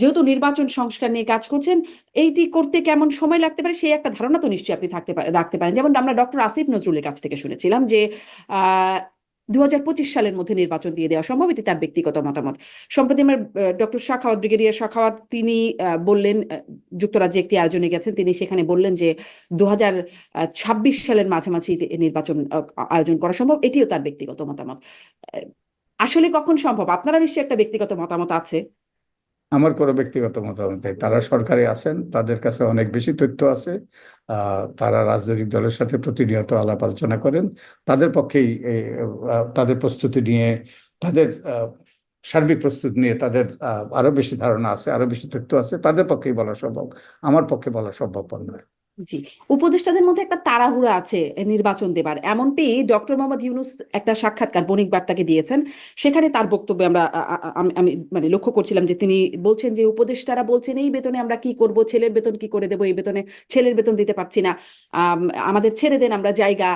যেহেতু নির্বাচন সংস্কার নিয়ে কাজ করছেন, এইটি করতে কেমন সময় লাগতে পারে সেই একটা ধারণা তো নিশ্চয়ই আপনি থাকতে রাখতে পারেন। যেমন আমরা ডক্টর আসিফ নজরুলের কাছ থেকে শুনেছিলাম যে দু হাজার পঁচিশ সালের মধ্যে নির্বাচন দিয়ে দেওয়া সম্ভব, এটি তার ব্যক্তিগত মতামত। সম্প্রতি আমার ডক্টর শাখাওয়াত ব্রিগেডিয়ার শাখাওয়াত তিনি বললেন যুক্তরাজ্যে একটি আয়োজনে গেছেন, তিনি সেখানে বললেন যে দু হাজার ছাব্বিশ সালের মাঝামাঝি নির্বাচন আয়োজন করা সম্ভব, এটিও তার ব্যক্তিগত মতামত। আসলে কখন সম্ভব? আপনারা নিশ্চয়ই একটা ব্যক্তিগত মতামত আছে। আমার কোনো ব্যক্তিগত মতামত নেই। তারা সরকারে আছেন, তাদের কাছে অনেক বেশি তথ্য আছে। তারা রাজনৈতিক দলের সাথে প্রতিনিয়ত আলাপ আলোচনা করেন। তাদের পক্ষেই তাদের প্রস্তুতি নিয়ে, তাদের সার্বিক প্রস্তুতি নিয়ে তাদের আরও বেশি ধারণা আছে, আরও বেশি তথ্য আছে, তাদের পক্ষেই বলা সম্ভব। আমার পক্ষে বলা সম্ভবপর নয়। জি। উপদেষ্টাদের মধ্যে একটা তাড়াহুড়া আছে নির্বাচন দেবার। এমনটি ডক্টর মোহাম্মদ ইউনুস একটা সাক্ষাৎকার বণিক বার্তাকে দিয়েছেন। সেখানে তার বক্তব্যে আমরা আমি মানে লক্ষ্য করছিলাম যে তিনি বলছেন যে উপদেষ্টারা বলছেন এই বেতনে আমরা কি করব? ছেলের বেতন কি করে দেবো? এই বেতনে ছেলের বেতন দিতে পারছি না। আম, আমাদের ছেড়ে দেন আমরা জায়গা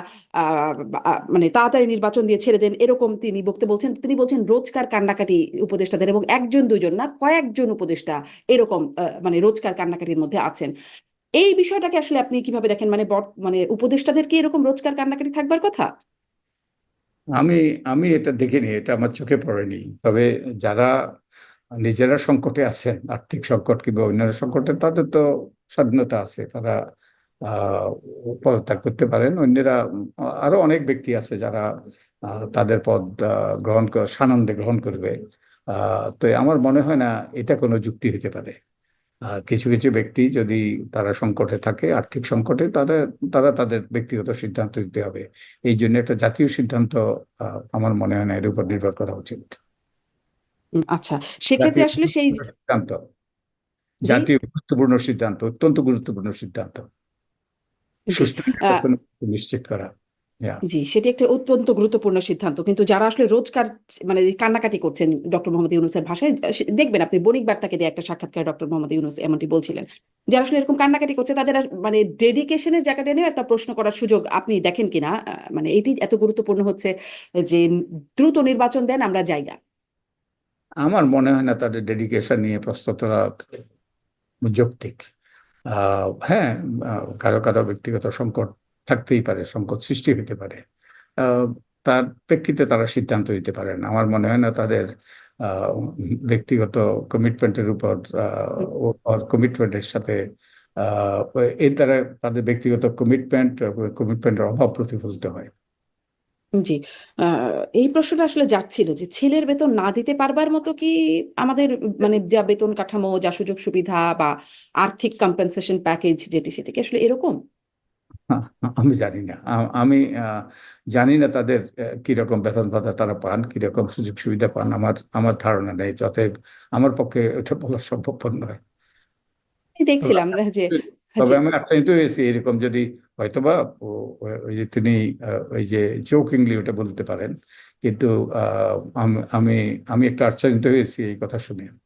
মানে তাড়াতাড়ি নির্বাচন দিয়ে ছেড়ে দেন। এরকম তিনি বক্তব্য বলছেন। তিনি বলছেন রোজকার কান্নাকাটি উপদেষ্টাদের এবং একজন দুইজন না কয়েকজন উপদেষ্টা এরকম মানে রোজকার কান্নাকাটির মধ্যে আছেন। এই বিষয়টাকে আসলে আপনি কীভাবে দেখেন? মানে মানে উপদেষ্টাদের কি এরকম রোজকার কান্নাকাটি থাকবার কথা? আমি আমি এটা দেখিনি, এটা আমার চোখে পড়েনি। তবে যারা নিজেরা সংকটে আছেন, আর্থিক সংকট কিংবা অন্যান্য সংকটে, তাদের তো স্বাধীনতা আছে। তারা পদত্যাগ করতে পারেন। অন্যরা, আরও অনেক ব্যক্তি আছে যারা তাদের পদ গ্রহণ সানন্দে গ্রহণ করবে। তো আমার মনে হয় না এটা কোনো যুক্তি হতে পারে। কিছু কিছু ব্যক্তি যদি তারা সংকটে থাকে আর্থিক সংকটে তারা তারা তাদের ব্যক্তিগত সিদ্ধান্ত দিতে হবে। এই জন্য একটা জাতীয় সিদ্ধান্ত আমার মনে হয় না এর উপর নির্ভর করা উচিত। আচ্ছা সেক্ষেত্রে আসলে সেই সিদ্ধান্ত। জাতীয় গুরুত্বপূর্ণ সিদ্ধান্ত অত্যন্ত গুরুত্বপূর্ণ সিদ্ধান্ত। সুস্থ নিশ্চিত করা. জি সেটি একটা অত্যন্ত গুরুত্বপূর্ণ সিদ্ধান্ত। কিন্তু যারা আসলে রোজকার মানে কান্নাকাটি করছেন ডক্টর মোহাম্মদ ইউনুসের ভাষায় দেখবেন আপনি বণিক বার্তাকে দিয়ে একটা সাক্ষাৎকার ডক্টর মোহাম্মদ ইউনুস এমনটি বলছিলেন। যারা আসলে এরকম কান্নাকাটি করছে তাদের মানে ডেডিকেশনের জায়গাটা নিয়েও একটা প্রশ্ন করার সুযোগ আপনি দেখেন কিনা? মানে এটি এত গুরুত্বপূর্ণ হচ্ছে যে দ্রুত নির্বাচন দেন আমরা জায়গা আমার মনে হয় না তাদের ডেডিকেশন নিয়ে প্রশ্ন তোলা যৌক্তিক। আহ, হ্যাঁ কারও কারও ব্যক্তিগত সংকট থাকতেই পারে, সংকট সৃষ্টি হতে পারে। তার প্রেক্ষিতে তারা সিদ্ধান্ত নিতে পারেন। আমার মনে হয় না তাদের ব্যক্তিগত কমিটমেন্টের উপর কমিটমেন্টের সাথে এর দ্বারা তাদের ব্যক্তিগত কমিটমেন্ট কমিটমেন্টের অভাব প্রতিফলিত হয়। জি। এই প্রশ্নটা আসলে যাচ্ছিল যে ছেলের বেতন না দিতে পারবার মতো কি আমাদের মানে যা বেতন কাঠামো, যা সুযোগ সুবিধা বা আর্থিক কম্পেনসেশন প্যাকেজ যেটি, সেটি কি আসলে এরকম? আমি জানি না। আমি জানি না তাদের কীরকম বেতন ভাতা তারা পান কীরকম সুযোগ সুবিধা পান। আমার আমার ধারণা নেই অতএব আমার পক্ষে এটা বলা সম্ভবপর নয়। দেখছিলাম যে তবে জি। আমি আপ্যায়িত হয়েছি এরকম যদি হয়তোবা ও- ও- ওই যে তিনি ওই যে জোকিংলি ওটা বলতে পারেন। কিন্তু আহ, আমি আমি একটা আশ্চর্যিত হয়েছি এই কথা শুনে।